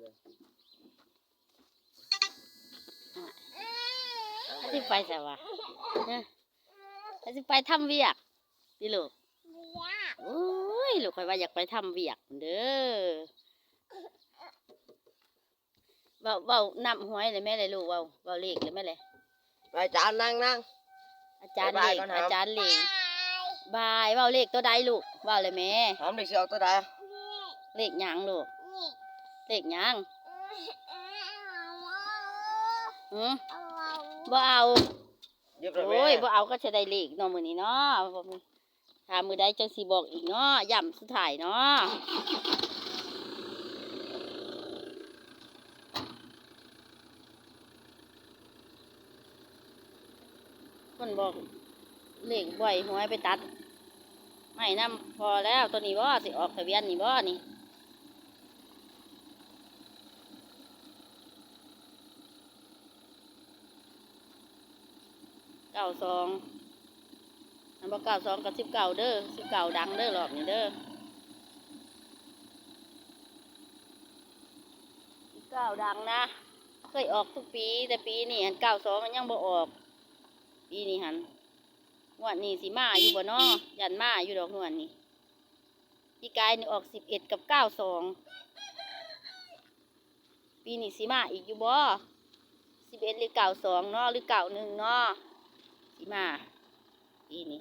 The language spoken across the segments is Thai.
เลยถ้าสิไปใส่วะฮะถ้าสิไปทำเวียกดิลูกโอ้ยลูกคอยว่าอยากไปทำเวียกเด้อเบาเบานำหวยเลยแม่เลยลูกเบาเบาเลขเลยแม่เลยไปจานนั่งนั่งอาจารย์บ๊ายเลบายขก่อนครับอาจารย์เลขบายเบาเลขตัวใดลูกเบาเลยแม่หอมเด็กเสียวตัวใด เลขหยังลูกเลขหยังหืมบ่เอาเย็บเลยแม่โอ้ยบ่เอาก็จะได้เลขเนาะมื้อนี้เนาะบ่มีถ้ามื้อใดจังสิบอกอีกเนาะย่ำสุดท้ายเนาะคนบอกเลขบ่อยหวยไปตัด ไม่นำพอแล้วตัวนี้บ่สิออกทะเบียนนี่บ่นี่เก้าสองอันบ่เก้าสองกับสิบเก้าเด้อสิบเก้าดังเด้อหรอบนี้เด้อสิบเก้าดังนะ เคยออกทุกปีแต่ปีนี้หันเก้าสองมันยังบ่ออก ปีนี้หัน งวดนี้สีมาอยู่บ่เนาะยันมาอยู่ดอกงวดนี้ปีกายนี่ออกสิบเอ็ดกับเก้าสองปีนี้สีมาอีกอยู่บ่สิบเอ็ดหรือเก้าสองเนาะหรือเก้าหนึ่งเนาะสีมาปีนี้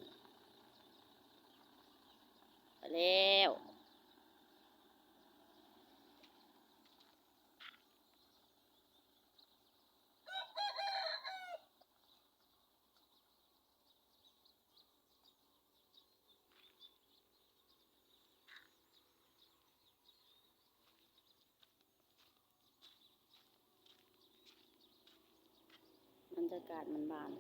ไปแล้ว บรรยากาศมันบาน